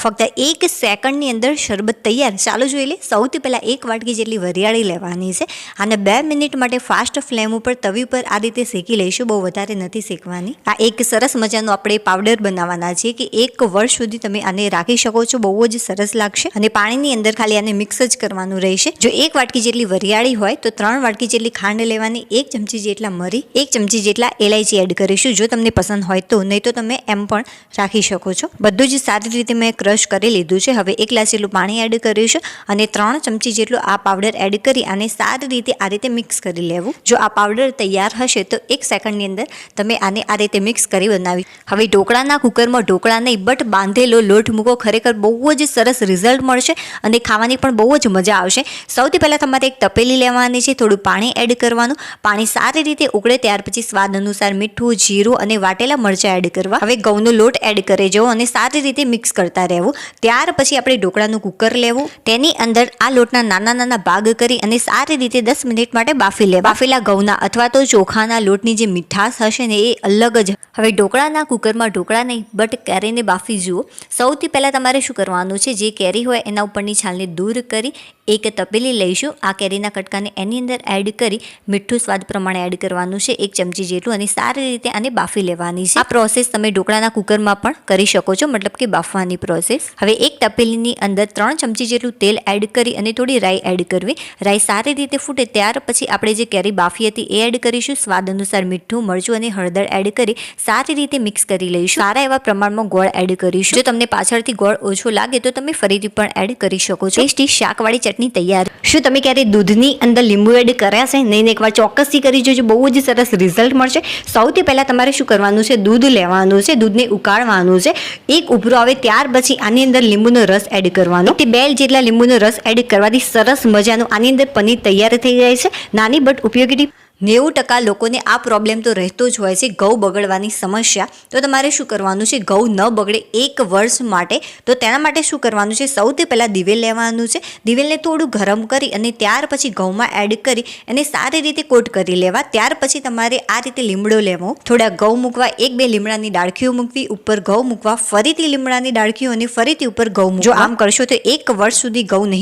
ફક્ત એક સેકન્ડની અંદર શરબત તૈયાર. ચાલો જોઈ લે, સૌથી પહેલાં એક વાટકી જેટલી વરિયાળી લેવાની છે અને બે મિનિટ માટે ફાસ્ટ ફ્લેમ ઉપર તવી પર આ રીતે શેકી લઈશું. બહુ વધારે નથી શેકવાની. આ એક સરસ મજાનો આપણે પાવડર બનાવવાના છે કે એક વર્ષ સુધી તમે આને રાખી શકો છો. બહુ જ સરસ લાગશે અને પાણીની અંદર ખાલી આને મિક્સ જ કરવાનું રહેશે. જો એક વાટકી જેટલી વરિયાળી હોય તો ત્રણ વાટકી જેટલી ખાંડ લેવાની, એક ચમચી જેટલા મરી, એક ચમચી જેટલા એલાયચી એડ કરીશું. જો તમને પસંદ હોય તો, નહીં તો તમે એમ પણ રાખી શકો છો. બધું જ સારી રીતે મેં ક્રશ કરી લીધું છે. હવે એક ગ્લાસ જેટલું પાણી એડ કરીશું અને ત્રણ ચમચી જેટલું આ પાવડર એડ કરી અને સારી રીતે આ રીતે મિક્સ કરી લેવું. જો આ પાવડર તૈયાર હશે તો એક સેકન્ડની અંદર તમે આને આ રીતે મિક્સ કરી બનાવી. હવે ઢોકળાના કુકરમાં ઢોકળા નહીં બટ બાંધેલો લોટ મૂકો ખરેખર બહુ જ સરસ રિઝલ્ટ મળશે અને ખાવાની પણ બહુ જ મજા આવશે. સૌથી પહેલાં તમારે એક તપેલી લેવાની છે, થોડું પાણી એડ કરવાનું. પાણી સારી રીતે ઉકળે ત્યાર પછી સ્વાદ અનુસાર મીઠું, જીરું અને વાટેલા મરચાં એડ કરવા. હવે ઘઉંનો લોટ એડ કરે જવો અને સારી રીતે મિક્સ કરતા રહેવું. ત્યાર પછી આપણે ઢોકળાનું કુકર લેવું, તેની અંદર આ લોટના નાના નાના ભાગ કરી અને સારી રીતે દસ મિનિટ માટે બાફી લેવા. બાફેલા ઘઉંના અથવા તો ચોખાના લોટની જે મીઠાશ હશે ને એ અલગ જ. હવે ઢોકળાના કુકરમાં ઢોકળા નહીં, બટ કેરીને બાફી જુઓ. સૌથી પહેલાં તમારે શું કરવાનું છે? જે કેરી હોય એના ઉપરની છાલને દૂર કરી એક તપેલી લઈશું. આ કેરીના કટકાને એની અંદર એડ કરી મીઠું સ્વાદ પ્રમાણે એડ કરવાનું છે. એક ચમચી જેટલું અને સારી રીતે આને બાફી લેવાની છે. આ પ્રોસેસ તમે ઢોકળાના કુકરમાં પણ કરી શકો છો, મતલબ કે બાફવાની પ્રોસેસ હવે એક તપેલીની અંદર ત્રણ ચમચી જેટલું તેલ એડ કરી અને થોડી રાઈ એડ કરવી. રાઈ સારી રીતે ફૂટે ત્યાર પછી આપણે જે કેરી બાફી હતી એ એડ કરીશું. સ્વાદ અનુસાર મીઠું, મરચું અને હળદર એડ કરી સારી રીતે મિક્સ કરી લઈશું. સારા એવા પ્રમાણમાં ગોળ એડ કરીશું. જો તમને પાછળથી ગોળ ઓછો લાગે તો તમે ફરીથી પણ એડ કરી શકો છો. ટેસ્ટી શાકવાળી ચટણી તૈયાર. શું તમે ક્યારે દૂધની અંદર લીંબુ એડ કર્યા છે? નહીં એકવાર ચોક્કસથી કરી જોજો. બહુ જ સરસ રિઝલ્ટ મળશે. સૌથી પહેલાં તમારે શું કરવાનું છે? દૂધ લેવાનું છે, દૂધને ઉકાળવાનું છે. એક ઉભરો આવે ત્યાર પછી આની અંદર લીંબુનો રસ એડ કરવાનો. તે બે જેટલા લીંબુનો રસ એડ કરવાથી સરસ મજાનું આની અંદર પનીર તૈયાર થઈ જાય છે. નાની બટ ઉપયોગી નેવું ટકા લોકોને આ પ્રોબ્લેમ તો રહેતો જ હોય છે, ઘઉં બગડવાની સમસ્યા. તો તમારે શું કરવાનું છે? ઘઉં ન બગડે એક વર્ષ માટે, તો તેના માટે શું કરવાનું છે? સૌથી પહેલાં દિવેલ લેવાનું છે. દિવેલને થોડું ગરમ કરી અને ત્યાર પછી ઘઉંમાં એડ કરી એને સારી રીતે કોટ કરી લેવા. ત્યાર પછી તમારે આ રીતે લીમડો લેવો. થોડા ઘઉં મૂકવા, એક બે લીમડાની ડાળખીઓ મૂકવી, ઉપર ઘઉં મૂકવા, ફરીથી લીમડાની ડાળખીઓ અને ફરીથી ઉપર ઘઉં જો આમ કરશો તો એક વર્ષ સુધી ઘઉં નહીં